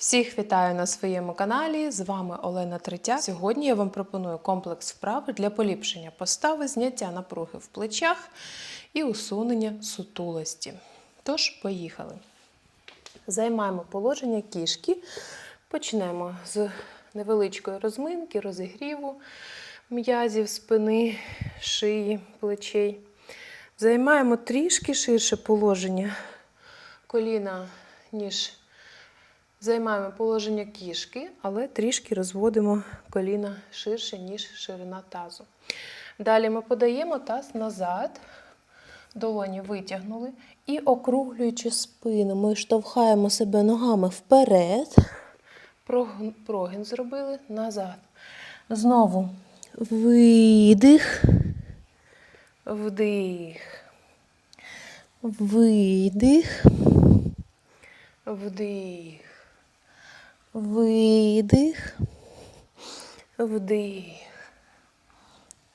Всіх вітаю на своєму каналі. З вами Олена Третя. Сьогодні я вам пропоную комплекс вправ для поліпшення постави, зняття напруги в плечах і усунення сутулості. Тож, поїхали. Займаємо положення кішки. Почнемо з невеличкої розминки, розігріву м'язів спини, шиї, плечей. Займаємо трішки ширше положення коліна, ніж Займаємо положення кішки, але трішки розводимо коліна ширше, ніж ширина тазу. Далі ми подаємо таз назад, долоні витягнули і округлюючи спину, ми штовхаємо себе ногами вперед, прогин зробили назад. Знову видих, вдих, видих, вдих. Видих, вдих,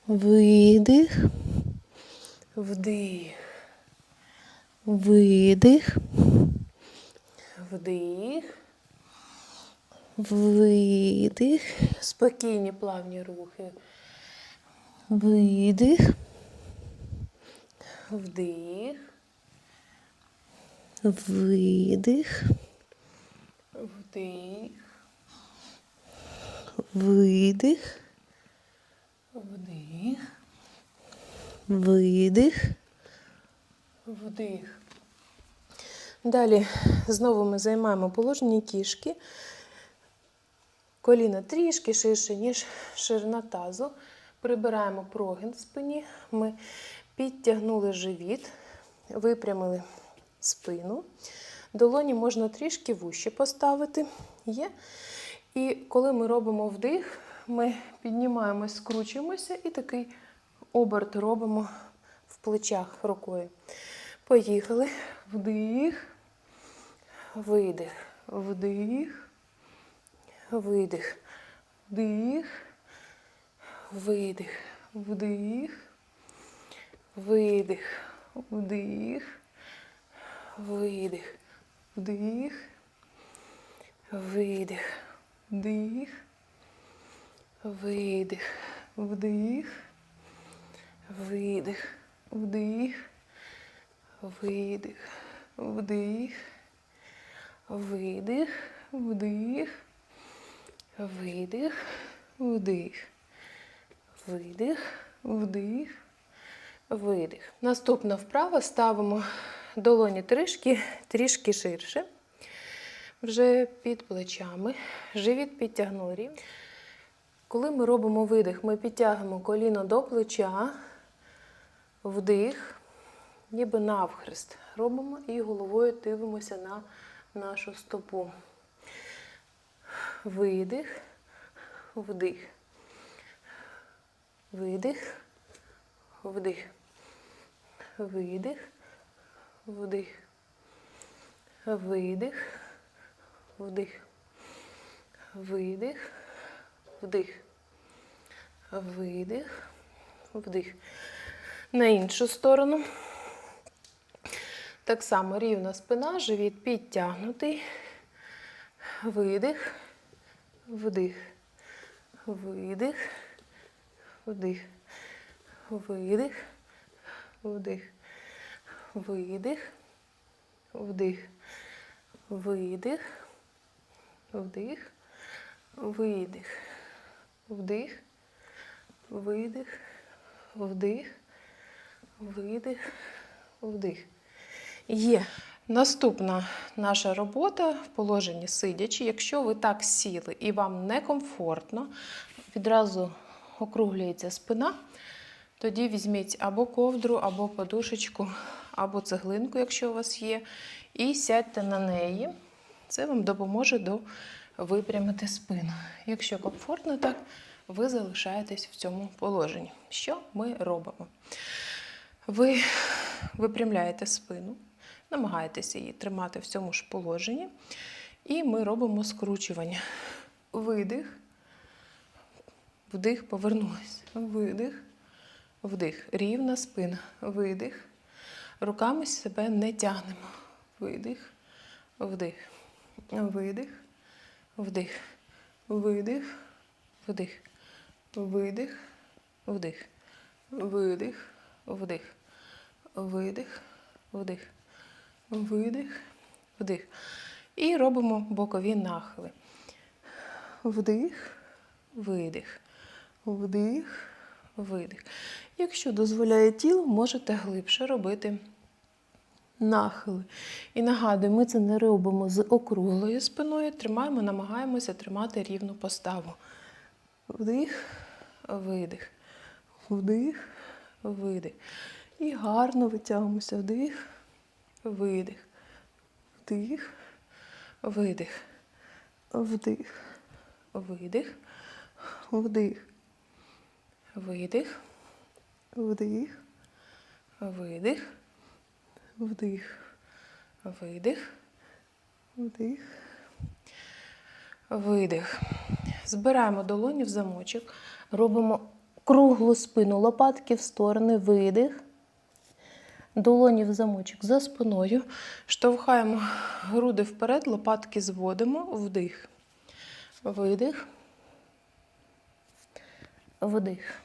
видих, вдих, видих, вдих, видих, спокійні плавні рухи. Видих, вдих, видих. Вдих. Видих. Вдих. Видих. Вдих. Далі знову ми займаємо положення кішки. Коліна трішки ширше, ніж ширина тазу. Прибираємо прогин в спині. Ми підтягнули живіт, випрямили спину. Долоні можна трішки вище поставити. Є. І коли ми робимо вдих, ми піднімаємось, скручуємося і такий оберт робимо в плечах рукою. Поїхали. Вдих, видих, вдих, видих, вдих, видих, вдих, видих, вдих, видих. Вдих, видих, вдих, видих, вдих, видих, вдих, видих, вдих, видих, вдих, видих, вдих, видих, вдих, видих. Наступна вправа. Ставимо долоні трішки, трішки ширше. Вже під плечами. Живіт підтягнули рівно. Коли ми робимо видих, ми підтягуємо коліно до плеча, вдих, ніби навхрест. Робимо і головою дивимося на нашу стопу. Видих, вдих. Видих, вдих. Видих вдих, видих, вдих, видих, вдих, видих, вдих. На іншу сторону. Так само рівна спина, живіт підтягнутий. Видих, вдих, видих, вдих, видих, вдих видих, вдих, видих, вдих, видих, вдих, видих, вдих, видих, вдих. Є. Наступна наша робота в положенні сидячи. Якщо ви так сіли і вам некомфортно, відразу округлюється спина, тоді візьміть або ковдру, або подушечку, або цеглинку, якщо у вас є, і сядьте на неї. Це вам допоможе до випрямити спину. Якщо комфортно так, ви залишаєтесь в цьому положенні. Що ми робимо? Ви випрямляєте спину, намагаєтеся її тримати в цьому ж положенні. І ми робимо скручування. Видих, вдих, повернулись. Видих, вдих. Рівна спина. Видих. Руками себе не тягнемо. Видих, вдих, видих, вдих, видих, вдих, видих, вдих, видих, вдих, видих, вдих, видих, вдих. І робимо бокові нахили. Вдих, видих, вдих, видих. Якщо дозволяє тіло, можете глибше робити нахили. І нагадую, ми це не робимо з округлою спиною, тримаємо, намагаємося тримати рівну поставу. Вдих, видих, вдих, видих. І гарно витягуємося. Вдих, видих, вдих, видих, вдих, видих, вдих, видих, вдих, видих, вдих, видих, вдих, видих. Збираємо долоні в замочок, робимо круглу спину, лопатки в сторони, видих. Долоні в замочок за спиною. Штовхаємо груди вперед, лопатки зводимо, вдих. Видих. Вдих.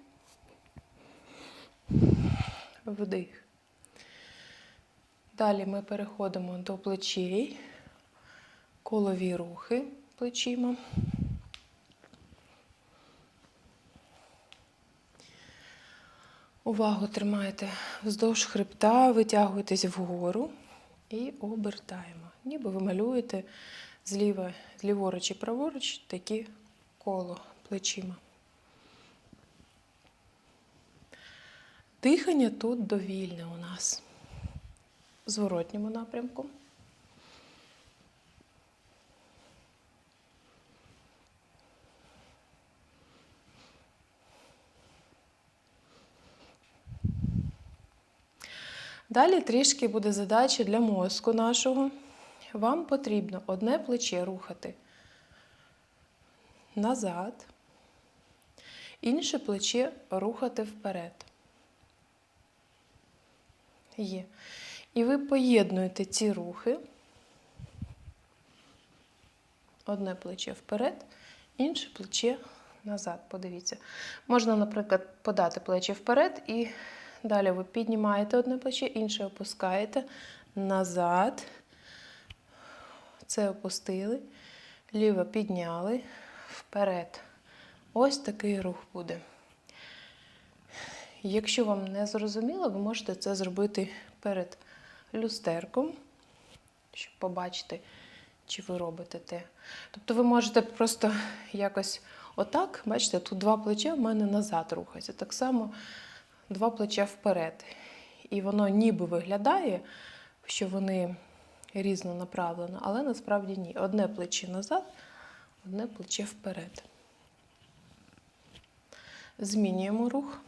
Вдих. Далі ми переходимо до плечей, колові рухи плечима. Увагу тримайте вздовж хребта, витягуєтесь вгору і обертаємо. Ніби ви малюєте зліва, ліворуч і праворуч такі коло плечима. Дихання тут довільне у нас в зворотньому напрямку. Далі трішки буде задача для мозку нашого. Вам потрібно одне плече рухати назад, інше плече рухати вперед. Є. І ви поєднуєте ці рухи. Одне плече вперед, інше плече назад. Подивіться. Можна, наприклад, подати плече вперед, і далі ви піднімаєте одне плече, інше опускаєте назад. Це опустили, ліве підняли, вперед. Ось такий рух буде. Якщо вам не зрозуміло, ви можете це зробити перед люстерком, щоб побачити, чи ви робите те. Тобто ви можете просто якось отак, бачите, тут два плеча в мене назад рухаються. Так само два плеча вперед. І воно ніби виглядає, що вони різно направлено, але насправді ні. Одне плече назад, одне плече вперед. Змінюємо рух.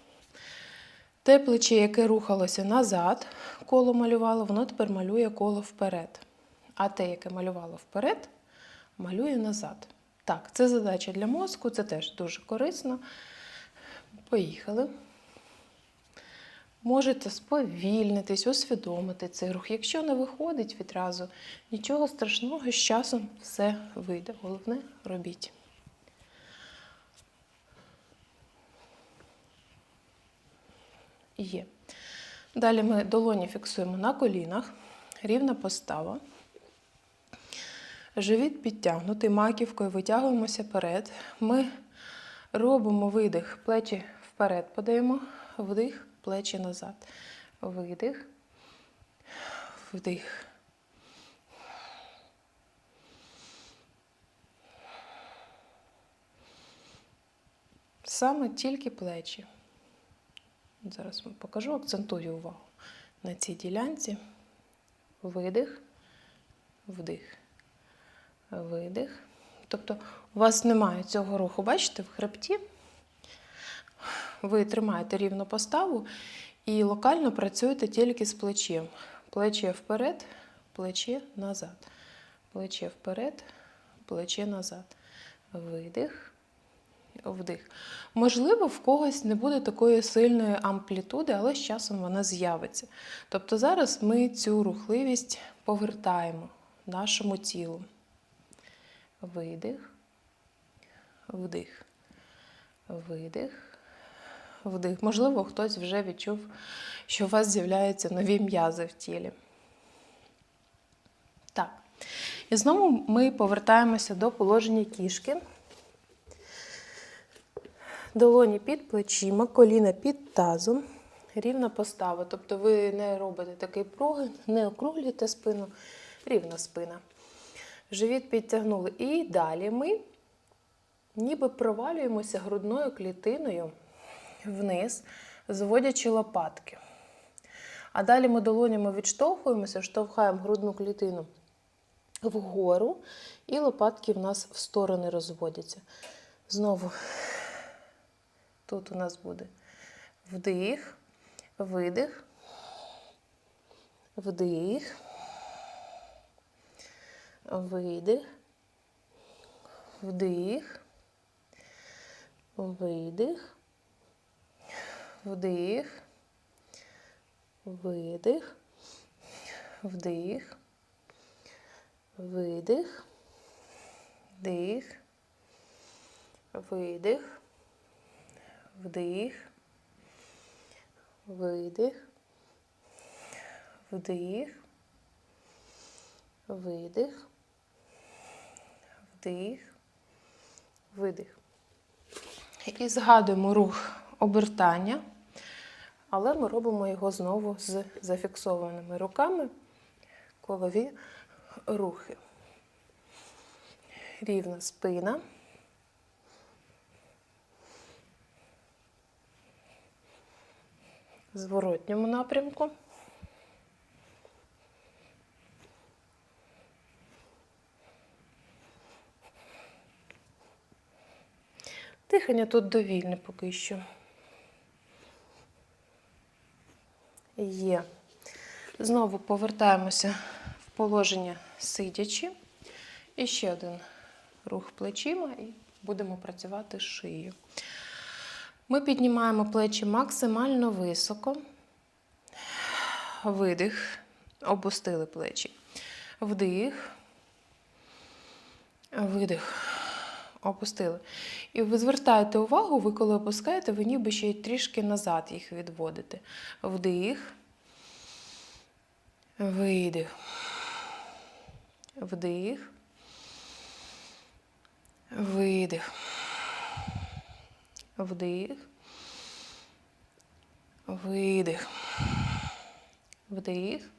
Те плече, яке рухалося назад, коло малювало, воно тепер малює коло вперед. А те, яке малювало вперед, малює назад. Так, це задача для мозку, це теж дуже корисно. Поїхали. Можете сповільнитись, усвідомити цей рух. Якщо не виходить відразу, нічого страшного, з часом все вийде. Головне робіть. Є. Далі ми долоні фіксуємо на колінах, рівна постава. Живіт підтягнутий, маківкою витягуємося вперед. Ми робимо видих, плечі вперед подаємо, вдих, плечі назад. Видих, вдих. Саме тільки плечі. Зараз вам покажу, акцентую увагу на цій ділянці. Видих, вдих, видих. Тобто у вас немає цього руху, бачите, в хребті. Ви тримаєте рівну поставу і локально працюєте тільки з плечем. Плече вперед, плече назад. Плече вперед, плече назад. Видих, вдих. Можливо, в когось не буде такої сильної амплітуди, але з часом вона з'явиться. Тобто зараз ми цю рухливість повертаємо нашому тілу. Видих, вдих, видих, вдих. Можливо, хтось вже відчув, що у вас з'являються нові м'язи в тілі. Так. І знову ми повертаємося до положення кішки. Долоні під плечима, коліна під тазом. Рівна постава. Тобто ви не робите такий прогин, не округлюєте спину, рівна спина. Живіт підтягнули. І далі ми ніби провалюємося грудною клітиною вниз, зводячи лопатки. А далі ми долонями відштовхуємося, штовхаємо грудну клітину вгору, і лопатки в нас в сторони розводяться. Знову тут у нас буде вдих, видих, вдих, видих, вдих, видих, вдих, видих, вдих, видих, вдих, видих, вдих, видих, вдих, видих, вдих, видих. І згадуємо рух обертання, але ми робимо його знову з зафіксованими руками, колові рухи. Рівна спина. Зворотньому напрямку. Дихання тут довільне поки що. Є. Знову повертаємося в положення сидячи. І ще один рух плечима і будемо працювати шиєю. Ми піднімаємо плечі максимально високо. Видих, опустили плечі. Вдих, видих, опустили. І ви звертаєте увагу, ви коли опускаєте, ви ніби ще й трішки назад їх відводите. Вдих, видих, вдих, видих, вдих, видих, вдих,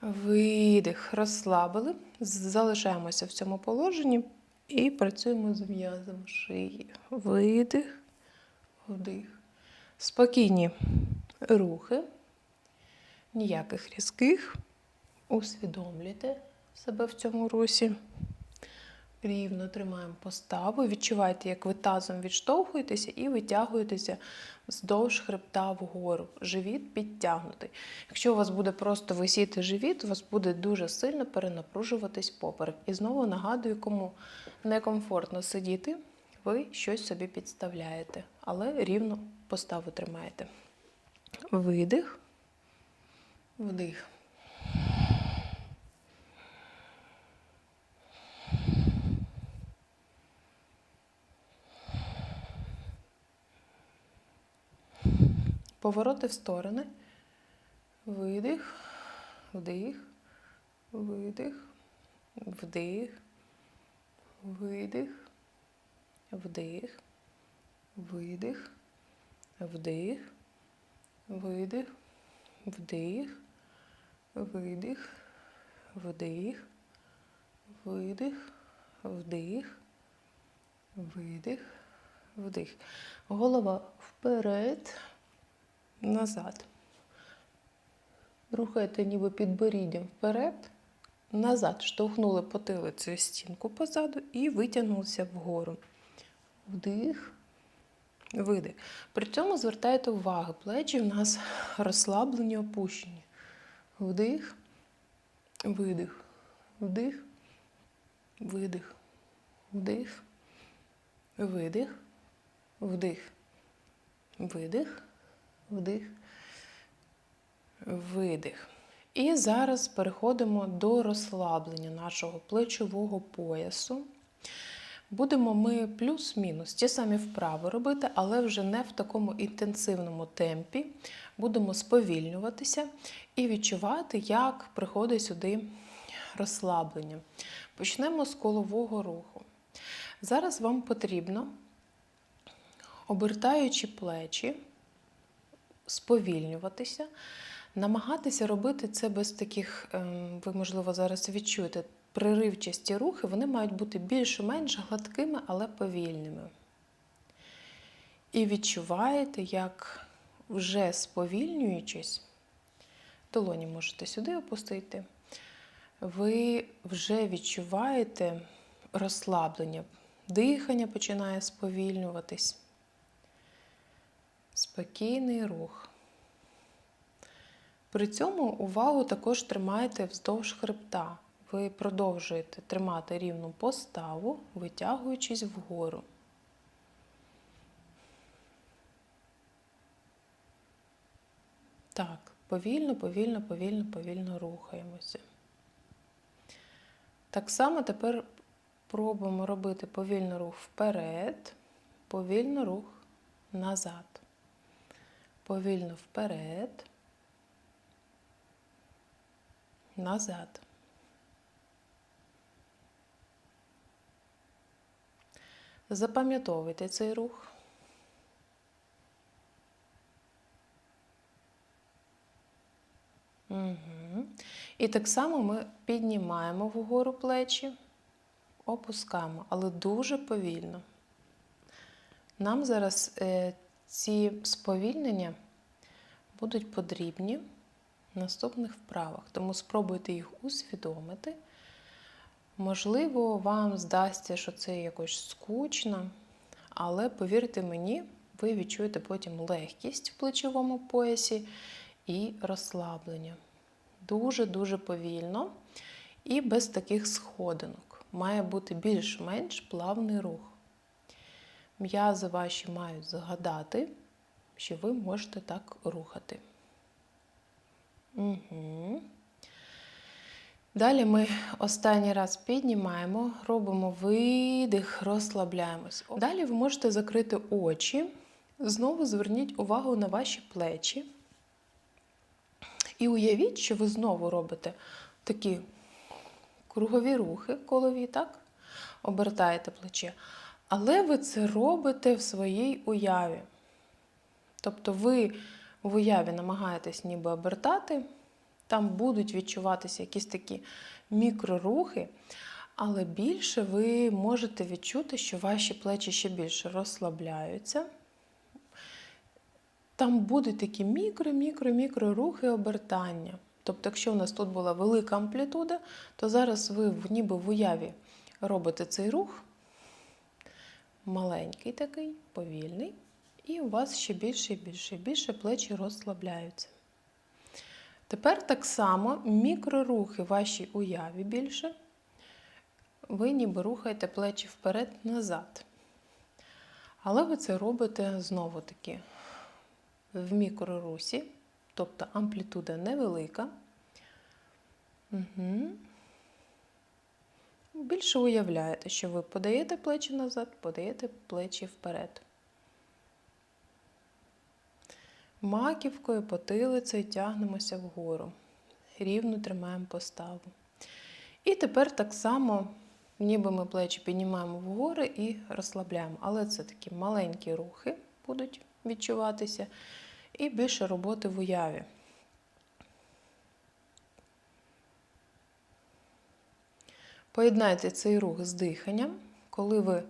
видих. Розслабили. Залишаємося в цьому положенні і працюємо з м'язом шиї. Видих, вдих. Спокійні рухи, ніяких різких. Усвідомлюйте себе в цьому русі. Рівно тримаємо поставу. Відчувайте, як ви тазом відштовхуєтеся і витягуєтеся вздовж хребта вгору. Живіт підтягнутий. Якщо у вас буде просто висіти живіт, у вас буде дуже сильно перенапружуватись поперек. І знову нагадую, кому некомфортно сидіти, ви щось собі підставляєте, але рівно поставу тримаєте. Видих, вдих. Повороти в сторони. Видих, вдих, видих, вдих, видих, вдих, видих, вдих, видих, вдих, видих, вдих, видих, вдих, видих, вдих. Голова вперед назад. Рухайте ніби підборіддям вперед, назад штовхнули потилицею стінку позаду і витягнулися вгору. Вдих, видих. При цьому звертайте увагу, плечі в нас розслаблені, опущені. Вдих, видих, вдих, видих, вдих, видих, вдих, видих, вдих, видих. І зараз переходимо до розслаблення нашого плечового поясу. Будемо ми плюс-мінус ті самі вправи робити, але вже не в такому інтенсивному темпі. Будемо сповільнюватися і відчувати, як приходить сюди розслаблення. Почнемо з колового руху. Зараз вам потрібно, обертаючи плечі, сповільнюватися, намагатися робити це без таких, ем, ви, можливо, зараз відчуєте, приривчасті рухи, вони мають бути більш-менш гладкими, але повільними. І відчуваєте, як вже сповільнюючись, долоні можете сюди опустити, ви вже відчуваєте розслаблення, дихання починає сповільнюватись. Спокійний рух. При цьому увагу також тримайте вздовж хребта. Ви продовжуєте тримати рівну поставу, витягуючись вгору. Так, повільно, повільно, повільно, повільно рухаємося. Так само тепер пробуємо робити повільно рух вперед, повільно рух назад. Повільно вперед, назад. Запам'ятовуйте цей рух. Угу. І так само ми піднімаємо вгору плечі, опускаємо, але дуже повільно. Нам зараз е, ці сповільнення будуть потрібні в наступних вправах, тому спробуйте їх усвідомити. Можливо, вам здасться, що це якось скучно, але повірте мені, ви відчуєте потім легкість в плечовому поясі і розслаблення. Дуже-дуже повільно і без таких сходинок. Має бути більш-менш плавний рух. М'язи ваші мають згадати, що ви можете так рухати. Угу. Далі ми останній раз піднімаємо, робимо видих, розслабляємось. Далі ви можете закрити очі. Знову зверніть увагу на ваші плечі. І уявіть, що ви знову робите такі кругові рухи колові, так? Обертаєте плече. Але ви це робите в своїй уяві. Тобто ви в уяві намагаєтесь ніби обертати, там будуть відчуватися якісь такі мікрорухи, але більше ви можете відчути, що ваші плечі ще більше розслабляються. Там будуть такі мікро-мікро-мікро рухи обертання. Тобто, якщо у нас тут була велика амплітуда, то зараз ви ніби в уяві робите цей рух, маленький такий, повільний, і у вас ще більше і більше і більше плечі розслабляються. Тепер так само мікрорухи вашій уяві більше. Ви ніби рухаєте плечі вперед-назад. Але ви це робите знову таки в мікрорусі, тобто амплітуда невелика. Угу. Більше уявляєте, що ви подаєте плечі назад, подаєте плечі вперед. Маківкою, потилицею тягнемося вгору. Рівно тримаємо поставу. І тепер так само, ніби ми плечі піднімаємо вгору і розслабляємо. Але це такі маленькі рухи будуть відчуватися. І більше роботи в уяві. Поєднайте цей рух з диханням, коли ви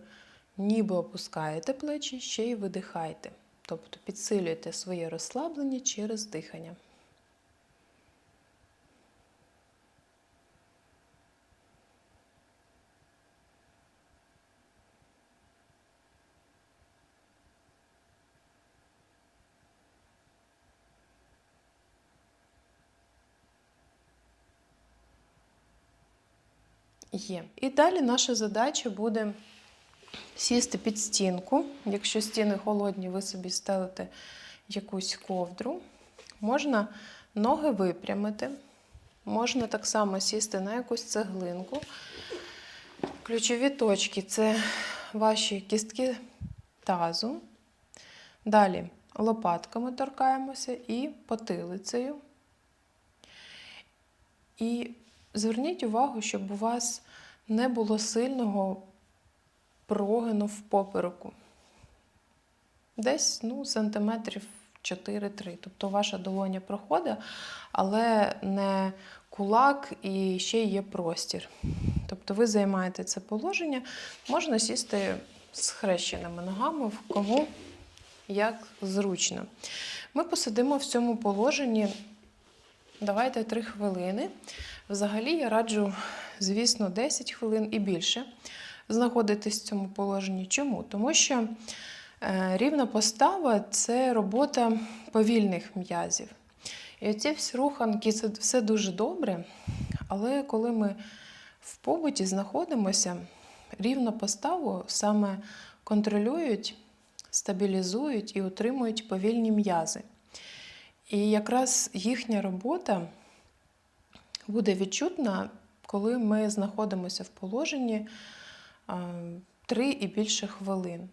ніби опускаєте плечі, ще й видихайте. Тобто підсилюєте своє розслаблення через дихання. Є. І далі наша задача буде сісти під стінку. Якщо стіни холодні, ви собі стелите якусь ковдру. Можна ноги випрямити, можна так само сісти на якусь цеглинку. Ключові точки це ваші кістки тазу. Далі лопатками торкаємося і потилицею. І зверніть увагу, щоб у вас не було сильного прогину в попереку. Десь ну, сантиметрів 4-3. Тобто ваша долоня проходить, але не кулак і ще є простір. Тобто ви займаєте це положення, можна сісти з хрещеними ногами, в кому як зручно. Ми посидимо в цьому положенні. Давайте 3 хвилини. Взагалі я раджу, звісно, 10 хвилин і більше знаходитись в цьому положенні. Чому? Тому що е, рівна постава це робота повільних м'язів. І оці всі руханки це все дуже добре, але коли ми в побуті знаходимося, рівну поставу саме контролюють, стабілізують і утримують повільні м'язи. І якраз їхня робота буде відчутна, коли ми знаходимося в положенні три і більше хвилин.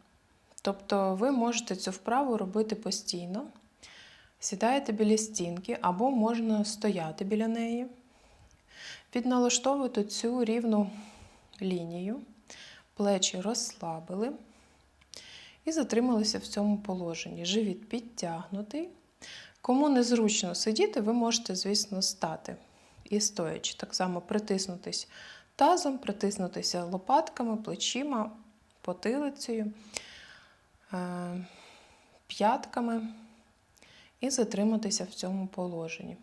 Тобто ви можете цю вправу робити постійно, сідаєте біля стінки або можна стояти біля неї, підналаштовувати цю рівну лінію, плечі розслабили і затрималися в цьому положенні. Живіт підтягнутий. Кому незручно сидіти, ви можете, звісно, стати і стоячи. Так само притиснутись тазом, притиснутися лопатками, плечима, потилицею, е, п'ятками і затриматися в цьому положенні.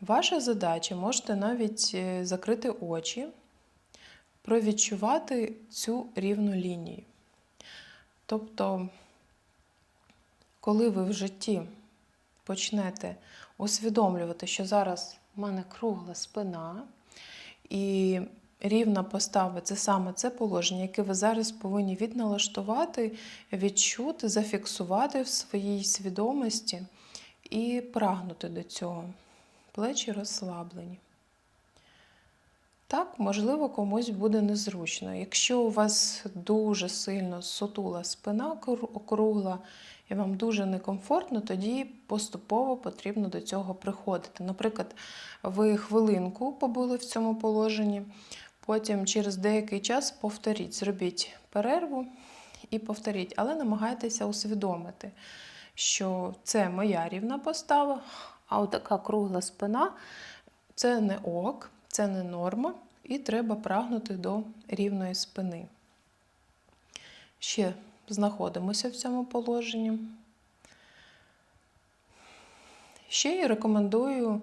Ваша задача можете навіть е, закрити очі, провідчувати цю рівну лінію. Тобто, коли ви в житті почнете усвідомлювати, що зараз в мене кругла спина, і рівна постава це саме це положення, яке ви зараз повинні відналаштувати, відчути, зафіксувати в своїй свідомості і прагнути до цього. Плечі розслаблені. Так, можливо, комусь буде незручно. Якщо у вас дуже сильно сутула спина округла, і вам дуже некомфортно, тоді поступово потрібно до цього приходити. Наприклад, ви хвилинку побули в цьому положенні, потім через деякий час повторіть, зробіть перерву і повторіть, але намагайтеся усвідомити, що це моя рівна постава, а отака кругла спина це не ок, це не норма, і треба прагнути до рівної спини. Ще знаходимося в цьому положенні. Ще я рекомендую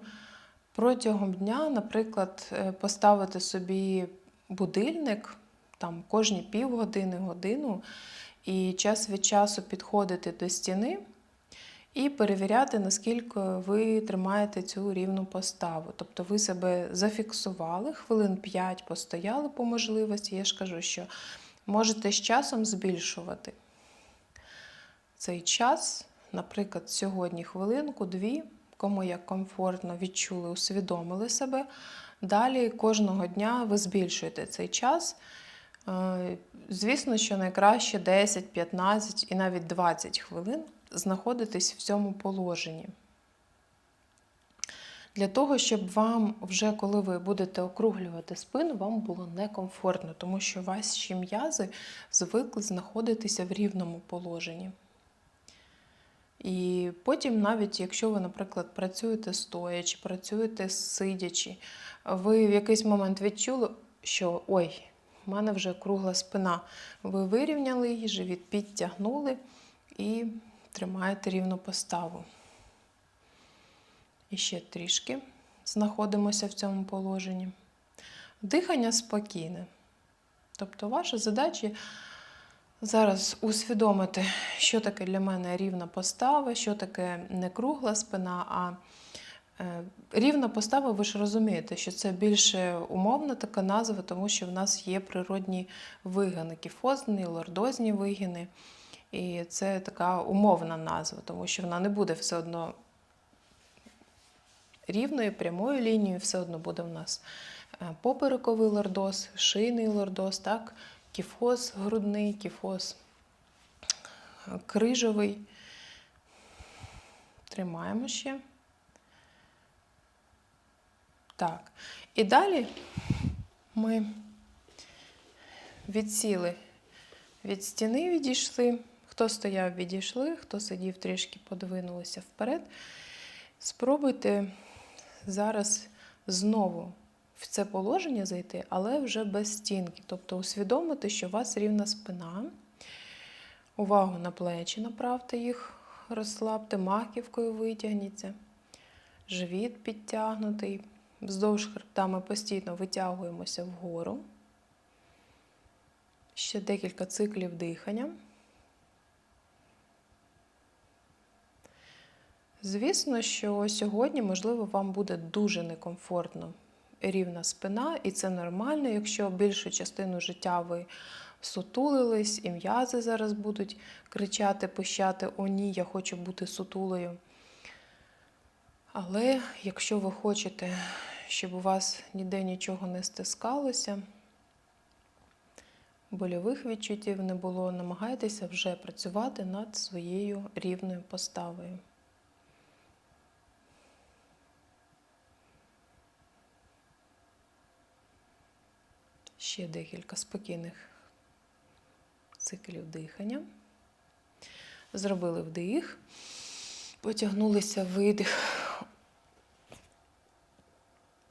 протягом дня, наприклад, е, поставити собі будильник там кожні півгодини, годину, і час від часу підходити до стіни і перевіряти, наскільки ви тримаєте цю рівну поставу. Тобто ви себе зафіксували, хвилин 5 постояли по можливості. Я ж кажу, що можете з часом збільшувати цей час, наприклад, сьогодні хвилинку-дві, кому як комфортно відчули, усвідомили себе. Далі кожного дня ви збільшуєте цей час. Е, звісно, що найкраще 10, 15 і навіть 20 хвилин знаходитись в цьому положенні. Для того, щоб вам, вже коли ви будете округлювати спину, вам було некомфортно, тому що ваші м'язи звикли знаходитися в рівному положенні. І потім, навіть якщо ви, наприклад, працюєте стоячи, працюєте сидячи, ви в якийсь момент відчули, що ой, в мене вже кругла спина. Ви вирівняли її, живіт підтягнули і тримаєте рівну поставу. І ще трішки знаходимося в цьому положенні. Дихання спокійне. Тобто, ваша задача зараз усвідомити, що таке для мене рівна постава, що таке не кругла спина, а Е, Рівна постава, ви ж розумієте, що це більше умовна така назва, тому що в нас є природні вигини, кіфозні, лордозні вигини. І це така умовна назва, тому що вона не буде все одно рівною, прямою лінією, все одно буде в нас е, поперековий лордоз, шийний лордоз, так? кіфоз грудний, кіфоз е, крижовий. Тримаємо ще. Так. І далі ми відсіли від стіни, відійшли. Хто стояв, відійшли, хто сидів, трішки подвинулися вперед. Спробуйте зараз знову в це положення зайти, але вже без стінки. Тобто усвідомити, що у вас рівна спина. Увагу на плечі направте їх, розслабте, маківкою витягніться. Живіт підтягнутий. Вздовж хребта ми постійно витягуємося вгору. Ще декілька циклів дихання. Звісно, що сьогодні, можливо, вам буде дуже некомфортно рівна спина, і це нормально, якщо більшу частину життя ви сутулились, і м'язи зараз будуть кричати, пищати: О, ні, я хочу бути сутулою. Але якщо ви хочете, щоб у вас ніде нічого не стискалося, больових відчуттів не було, намагайтеся вже працювати над своєю рівною поставою. Ще декілька спокійних циклів дихання. Зробили вдих, потягнулися видих,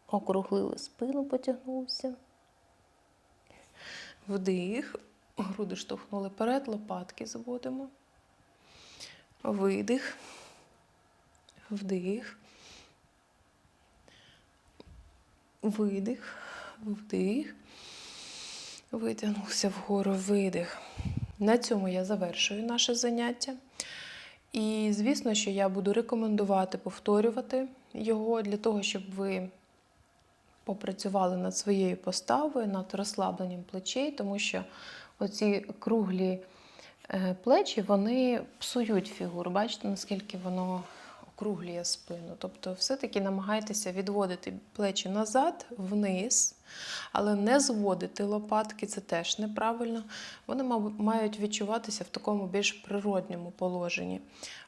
округлили спину, потягнувся. Вдих, груди штовхнули вперед, лопатки зводимо. Видих, вдих, видих, вдих. Витягнувся вгору видих. На цьому я завершую наше заняття. І, звісно, що я буду рекомендувати повторювати його для того, щоб ви попрацювали над своєю поставою, над розслабленням плечей, тому що оці круглі е, плечі вони псують фігуру. Бачите, наскільки воно округлює спину. Тобто, все-таки намагайтеся відводити плечі назад, вниз, але не зводити лопатки, це теж неправильно. Вони мають відчуватися в такому більш природньому положенні.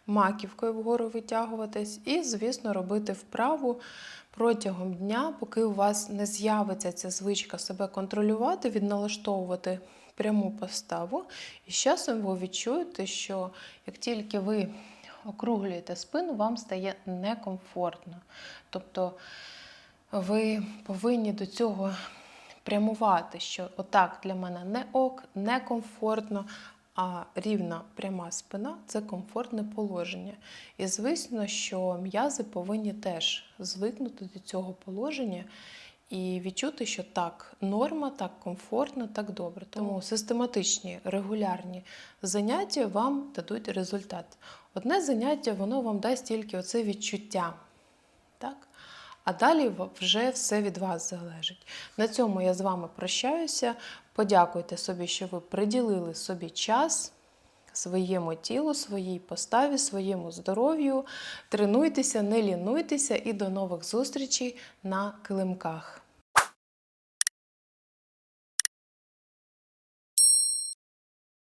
Маківкою вгору витягуватись і, звісно, робити вправу протягом дня, поки у вас не з'явиться ця звичка себе контролювати, відналаштовувати пряму поставу. І з часом ви відчуєте, що як тільки ви округлюєте спину, вам стає некомфортно. Тобто ви повинні до цього прямувати, що отак для мене не ок, некомфортно, а рівна пряма спина це комфортне положення. І звісно, що м'язи повинні теж звикнути до цього положення. І відчути, що так, норма, так комфортно, так добре. Тому систематичні регулярні заняття вам дадуть результат. Одне заняття воно вам дасть тільки оце відчуття. Так? А далі вже все від вас залежить. На цьому я з вами прощаюся. Подякуйте собі, що ви приділили собі час своєму тілу, своїй поставі, своєму здоров'ю. Тренуйтеся, не лінуйтеся і до нових зустрічей на килимках.